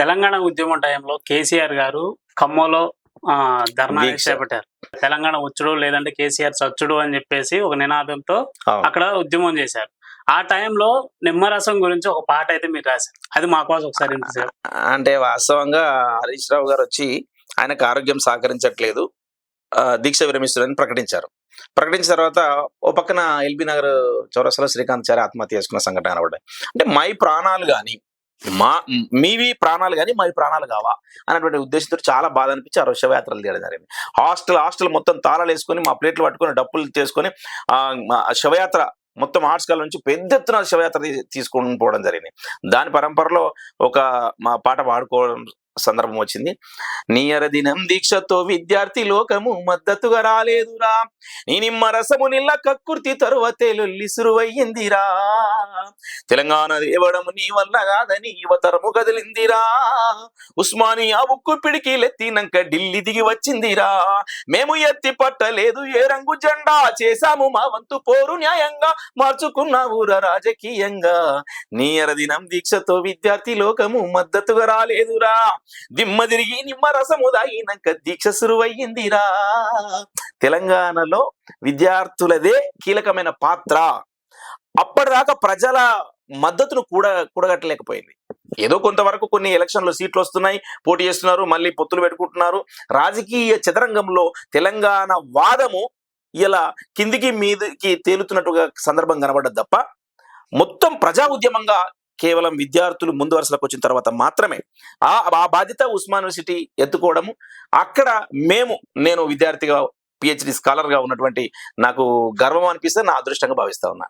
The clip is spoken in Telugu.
తెలంగాణ ఉద్యమం టైంలో కేసీఆర్ గారు ఖమ్మంలో ధర్నా. చేపట్టారు తెలంగాణ వచ్చుడు లేదంటే కేసీఆర్ చచ్చుడు అని చెప్పేసి ఒక నినాదంతో. అక్కడ ఉద్యమం చేశారు. ఆ టైంలో నిమ్మరసం గురించి ఒక పాట అయితే మీరు రాశారు. అది మా కోసం ఒకసారి అంటే వాస్తవంగా హరీష్ రావు గారు వచ్చి ఆయనకు ఆరోగ్యం సహకరించట్లేదు దీక్ష విరమిస్తున్నారని ప్రకటించారు. ప్రకటించిన తర్వాత ఓ పక్కన ఎల్బీ నగర్ చౌరస్లో శ్రీకాంత్ చారి ఆత్మహత్య చేసుకున్న సంఘటన కనబడ్డాయి అంటే మై ప్రాణాలు కానీ మా మీవి ప్రాణాలు కానీ మావి ప్రాణాలు కావా? అనేటువంటి ఉద్దేశంతో చాలా బాధ అనిపించి ఆ శవయాత్రలు తీయడం జరిగింది. హాస్టల్ హాస్టల్ మొత్తం తాళాలు వేసుకొని మా ప్లేట్లు పట్టుకొని డప్పులు చేసుకొని శవయాత్ర మొత్తం ఆర్ట్స్ కాల నుంచి పెద్ద ఎత్తున శవయాత్ర తీసుకొని పోవడం జరిగింది. దాని పరంపరలో ఒక మా పాట పాడుకోవడం సందర్భం వచ్చింది. నీయర దినం దీక్షతో విద్యార్థి లోకము మద్దతుగా రాలేదురా. నీ నిమ్మ రసము నిల్ల కక్కుర్తి తరువతే లొల్లిసురువయ్యిందిరా. తెలంగాణ దేవడము నీ వల్ల కాదని యువతరము కదిలిందిరా. ఉస్మానియా ఉక్కు పిడికి లెత్తినంక ఢిల్లీ దిగి వచ్చిందిరా. మేము ఎత్తి పట్టలేదు ఏ రంగు జెండా చేశాము మా వంతు పోరు న్యాయంగా మార్చుకున్నావురా రాజకీయంగా. నీయర దినం దీక్షతో విద్యార్థి లోకము మద్దతుగా రాలేదురా. దిమ్మ తిరిగి నిమ్మ రసము దాగినాక దీక్ష సురువయ్యిందిరా. తెలంగాణలో విద్యార్థులదే కీలకమైన పాత్ర. అప్పటిదాకా ప్రజల మద్దతును కూడా కూడగట్టలేకపోయింది. ఏదో కొంతవరకు కొన్ని ఎలక్షన్లు సీట్లు వస్తున్నాయి పోటీ చేస్తున్నారు మళ్ళీ పొత్తులు పెట్టుకుంటున్నారు. రాజకీయ చదరంగంలో తెలంగాణ వాదము ఇలా కిందికి మీదకి తేలుతున్నట్టుగా సందర్భం కనబడ్డది తప్ప మొత్తం ప్రజా ఉద్యమంగా కేవలం విద్యార్థులు ముందు వరుసలకు వచ్చిన తర్వాత మాత్రమే ఆ ఆ బాధ్యత ఉస్మాన్ యూనివర్సిటీ ఎత్తుకోవడము. అక్కడ మేము నేను విద్యార్థిగా పిహెచ్డి స్కాలర్గా ఉన్నటువంటి నాకు గర్వం అనిపిస్తే నా అదృష్టంగా భావిస్తా ఉన్నా.